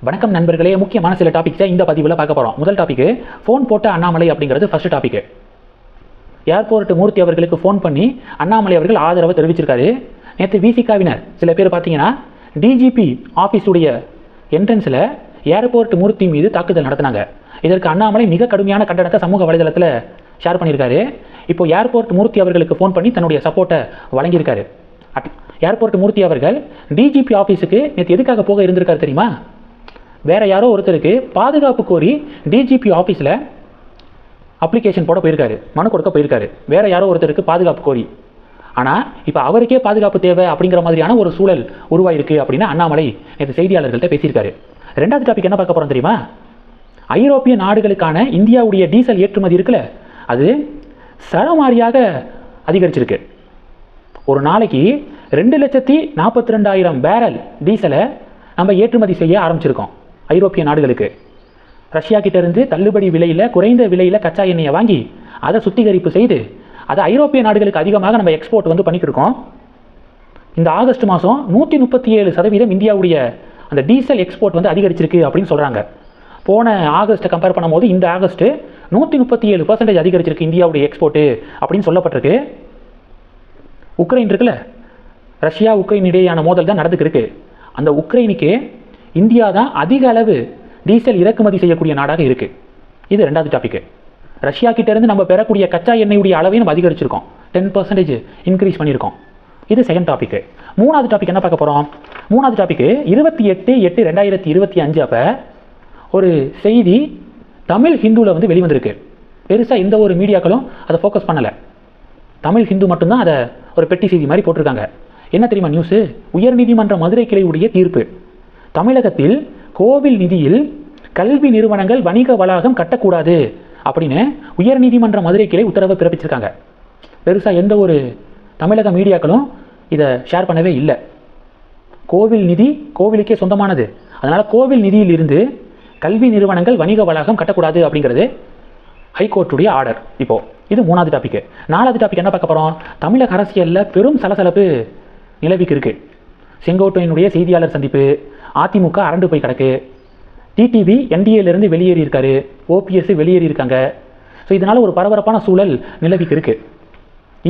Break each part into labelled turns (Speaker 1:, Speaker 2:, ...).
Speaker 1: வணக்கம் நண்பர்களே முக்கியமான சில டாபிக்ஸை இந்த பதிவில் பார்க்க போகிறோம் முதல் டாபிக் ஃபோன் போட்ட அண்ணாமலை அப்படிங்கிறது ஃபர்ஸ்ட் டாபிக் ஏர்போர்ட் மூர்த்தி அவர்களுக்கு ஃபோன் பண்ணி அண்ணாமலை அவர்கள் ஆதரவை தெரிவிச்சிருக்காரு. நேற்று விசிகாவினர் சில பேர் பார்த்தீங்கன்னா டிஜிபி ஆஃபீஸுடைய என்ட்ரன்ஸில் ஏர்போர்ட் மூர்த்தி மீது தாக்குதல் நடத்தினாங்க. இதற்கு அண்ணாமலை மிக கடுமையான கண்டனத்தை சமூக வலைதளத்தில் ஷேர் பண்ணியிருக்காரு. இப்போ ஏர்போர்ட் மூர்த்தி அவர்களுக்கு ஃபோன் பண்ணி தன்னுடைய சப்போர்ட்டை வழங்கியிருக்காரு. அட்- ஏர்போர்ட் மூர்த்தி அவர்கள் டிஜிபி ஆஃபீஸுக்கு நேற்று எதுக்காக போக இருந்திருக்காரு தெரியுமா? வேறு யாரோ ஒருத்தருக்கு பாதுகாப்பு கோரி டிஜிபி ஆஃபீஸில் அப்ளிகேஷன் போட போயிருக்காரு மனு கொடுக்க போயிருக்காரு. வேறு யாரோ ஒருத்தருக்கு பாதுகாப்பு கோரி. ஆனால் இப்போ அவருக்கே பாதுகாப்பு தேவை அப்படிங்கிற மாதிரியான ஒரு சூழல் உருவாயிருக்கு அப்படின்னு அண்ணாமலை நேற்று செய்தியாளர்கள்ட்ட பேசியிருக்காரு. ரெண்டாவது டாபிக் என்ன பார்க்க போகிறோம் தெரியுமா? ஐரோப்பிய நாடுகளுக்கான இந்தியாவுடைய டீசல் ஏற்றுமதி இருக்குல்ல அது சரமாரியாக அதிகரிச்சிருக்கு. ஒரு நாளைக்கு ரெண்டு லட்சத்தி நாற்பத்தி ரெண்டாயிரம் பேரல் டீசலை நம்ம ஏற்றுமதி செய்ய ஆரம்பிச்சிருக்கோம். ஐரோப்பிய நாடுகளுக்கு. ரஷ்யா கிட்டேருந்து தள்ளுபடி விலையில் குறைந்த விலையில் கச்சா எண்ணெயை வாங்கி அதை சுத்திகரிப்பு செய்து அதை ஐரோப்பிய நாடுகளுக்கு அதிகமாக நம்ம எக்ஸ்போர்ட் வந்து பண்ணிட்டு இருக்கோம். இந்த ஆகஸ்ட் மாதம் நூற்றி முப்பத்தி ஏழு சதவீதம் இந்தியாவுடைய அந்த டீசல் எக்ஸ்போர்ட் வந்து அதிகரிச்சிருக்கு அப்படின்னு சொல்கிறாங்க போன ஆகஸ்ட்டை கம்பேர் பண்ணும்போது இந்த ஆகஸ்ட்டு நூற்றி முப்பத்தி ஏழு பர்சன்டேஜ் அதிகரிச்சிருக்கு இந்தியாவுடைய எக்ஸ்போர்ட்டு அப்படின்னு சொல்லப்பட்டிருக்கு. உக்ரைன் இருக்குல்ல? ரஷ்யா உக்ரைன் இடையேயான மோதல் தான் நடந்துக்கிருக்கு அந்த உக்ரைனுக்கு இந்தியா தான் அதிக அளவு டீசல் இறக்குமதி செய்யக்கூடிய நாடாக இருக்கு. இது ரெண்டாவது டாபிக் ரஷ்யா கிட்டேருந்து நம்ம பெறக்கூடிய கச்சா எண்ணெயுடைய அளவையும் நம்ம அதிகரிச்சிருக்கோம். டென் பர்சன்டேஜ் இன்க்ரீஸ் பண்ணியிருக்கோம். இது செகண்ட் டாபிக் மூணாவது டாபிக் என்ன பார்க்க போகிறோம் மூணாவது டாபிக் இருபத்தி எட்டு எட்டு ரெண்டாயிரத்தி இருபத்தி அஞ்சு அப்போ ஒரு செய்தி தமிழ் ஹிந்துவில் வந்து வெளிவந்திருக்கு. பெருசாக எந்த ஒரு மீடியாக்களும் அதை ஃபோக்கஸ் பண்ணலை. தமிழ் ஹிந்து மட்டும்தான் அதை ஒரு பெட்டி செய்தி மாதிரி போட்டிருக்காங்க. என்ன தெரியுமா நியூஸு உயர்நீதிமன்ற மதுரை கிளையுடைய தீர்ப்பு. தமிழகத்தில் கோவில் நிதியில் கல்வி நிறுவனங்கள் வணிக வளாகம் கட்டக்கூடாது அப்படின்னு உயர்நீதிமன்ற மதுரை கிளை உத்தரவை பிறப்பிச்சிருக்காங்க. பெருசாக எந்த ஒரு தமிழக மீடியாக்களும் இதை ஷேர் பண்ணவே இல்லை. கோவில் நிதி கோவிலுக்கே சொந்தமானது. அதனால் கோவில் நிதியில் இருந்து கல்வி நிறுவனங்கள் வணிக வளாகம் கட்டக்கூடாது அப்படிங்கிறது ஹைகோர்ட்டுடைய ஆர்டர். இப்போது இது மூணாவது டாபிக் நாலாவது டாபிக் என்ன பார்க்க போகிறோம் தமிழக அரசியலில் பெரும் சலசலப்பு நிலவிக்கு இருக்குது செங்கோட்டையினுடைய செய்தியாளர் சந்திப்பு. அதிமுக அரண்டு போய் கிடக்கு. டிடிவி என்டிஏலேருந்து வெளியேறியிருக்காரு. ஓபிஎஸ் வெளியேறி இருக்காங்க ஸோ இதனால் ஒரு பரபரப்பான சூழல் நிலவிக்கு இருக்குது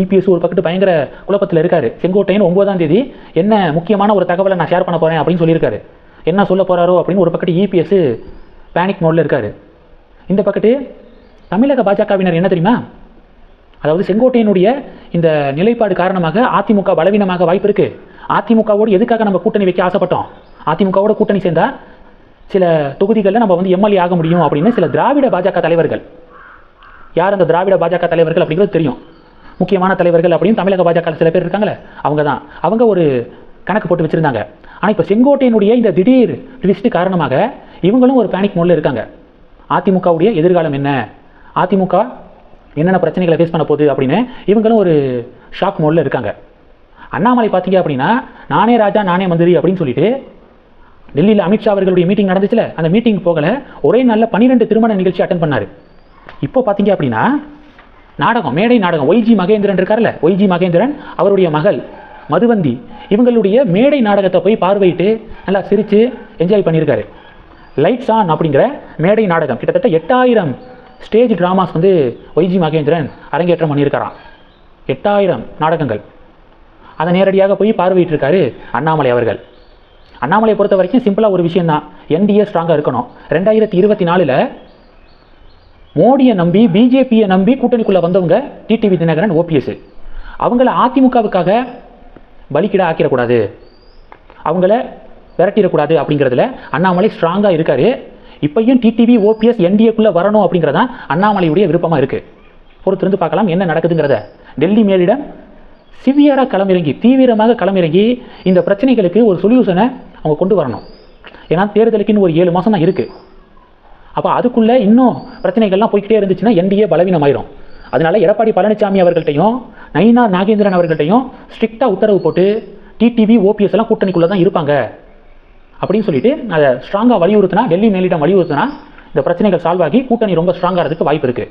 Speaker 1: இபிஎஸ் ஒரு பக்கத்து பயங்கர குழப்பத்தில் இருக்காரு. செங்கோட்டையன் ஒன்பதாம் தேதி என்ன முக்கியமான ஒரு தகவலை நான் ஷேர் பண்ண போகிறேன் அப்படின்னு சொல்லியிருக்காரு. என்ன சொல்ல போகிறாரோ அப்படின்னு ஒரு பக்கத்து இபிஎஸ் பேனிக் மோடில் இருக்காரு. இந்த பக்கத்து தமிழக பாஜகவினர் என்ன தெரியுமா? அதாவது செங்கோட்டையனுடைய இந்த நிலைப்பாடு காரணமாக அதிமுக பலவீனமாக வாய்ப்பு இருக்குது அதிமுகவோடு எதுக்காக நம்ம கூட்டணி வைக்க ஆசைப்பட்டோம்? அதிமுகவோட கூட்டணி சேர்ந்தால் சில தொகுதிகளில் நம்ம வந்து எம்எல்ஏ ஆக முடியும் அப்படின்னு சில திராவிட பாஜக தலைவர்கள். யார் அந்த திராவிட பாஜக தலைவர்கள் அப்படிங்கிறது தெரியும். முக்கியமான தலைவர்கள் அப்படின்னு தமிழக பாஜக சில பேர் இருக்காங்களே அவங்க தான் அவங்க ஒரு கணக்கு போட்டு வச்சுருந்தாங்க. ஆனால் இப்போ செங்கோட்டையினுடைய இந்த திடீர் ட்விஸ்ட் காரணமாக இவங்களும் ஒரு பேனிக் மோடில் இருக்காங்க. அதிமுகவுடைய எதிர்காலம் என்ன? அதிமுக என்னென்ன பிரச்சனைகளை ஃபேஸ் பண்ண போகுது அப்படின்னு இவங்களும் ஒரு ஷாக் மோடில் இருக்காங்க. அண்ணாமலை பார்த்தீங்க அப்படின்னா நானே ராஜா நானே மந்திரி அப்படின்னு சொல்லிட்டு டெல்லியில் அமித்ஷா அவர்களுடைய மீட்டிங் நடந்துச்சுல அந்த மீட்டிங் போகல ஒரே நாளில் பன்னிரெண்டு திருமண நிகழ்ச்சி அட்டன் பண்ணார். இப்போ பார்த்தீங்க அப்படின்னா நாடகம் மேடை நாடகம் ஒய்ஜி மகேந்திரன் இருக்கார்ல ஒய்ஜி மகேந்திரன் அவருடைய மகள் மதுவந்தி இவங்களுடைய மேடை நாடகத்தை போய் பார்வையிட்டு நல்லா சிரித்து என்ஜாய் பண்ணியிருக்காரு. லைட்ஸ் ஆன் அப்படிங்கிற மேடை நாடகம் கிட்டத்தட்ட எட்டாயிரம் ஸ்டேஜ் ட்ராமாஸ் வந்து ஒய்ஜி மகேந்திரன் அரங்கேற்றம் பண்ணியிருக்காராம். எட்டாயிரம் நாடகங்கள். அதை நேரடியாக போய் பார்வையிட்டிருக்காரு அண்ணாமலை அவர்கள். அண்ணாமலையை பொறுத்த வரைக்கும் சிம்பிளாக ஒரு விஷயம் தான் என்டிஏ ஸ்ட்ராங்காக இருக்கணும் ரெண்டாயிரத்தி இருபத்தி நாலில் மோடியை நம்பி பிஜேபியை நம்பி கூட்டணிக்குள்ளே வந்தவங்க டிடிவி தினகரன் ஓபிஎஸ் அவங்கள அதிமுகவுக்காக பலிக்கிட ஆக்கிடக்கூடாது. அவங்கள விரட்டிடக்கூடாது அப்படிங்கிறதுல அண்ணாமலை ஸ்ட்ராங்காக இருக்கார். இப்பையும் டிடிவி ஓபிஎஸ் என்டிஏக்குள்ளே வரணும் அப்படிங்கிறதான் அண்ணாமலையுடைய விருப்பமாக இருக்குது பொறுத்திருந்து பார்க்கலாம் என்ன நடக்குதுங்கிறத. டெல்லி மேலிடம் சிவியராக களமிறங்கி தீவிரமாக களமிறங்கி இந்த பிரச்சனைகளுக்கு ஒரு சொல்யூஷனை அவங்க கொண்டு வரணும். ஏன்னா தேர்தலுக்குன்னு ஒரு ஏழு மாதம் தான் இருக்குது அப்போ அதுக்குள்ளே இன்னும் பிரச்சனைகள்லாம் போய்கிட்டே இருந்துச்சுன்னா என்டிஏ பலவீனமாயிரும். அதனால எடப்பாடி பழனிசாமி அவர்கள்ட்டையும் நயினா நாகேந்திரன் அவர்கள்ட்டையும் ஸ்ட்ரிக்டாக உத்தரவு போட்டு டிடிவி ஓபிஎஸ் எல்லாம் கூட்டணிக்குள்ளே தான் இருப்பாங்க. அப்படின்னு சொல்லிட்டு அதை ஸ்ட்ராங்காக வலியுறுத்தினா டெல்லி மேலிடம் வலியுறுத்தினா இந்த பிரச்சனைகள் சால்வ் ஆகி கூட்டணி ரொம்ப ஸ்ட்ராங்காகிறதுக்கு வாய்ப்பு இருக்குது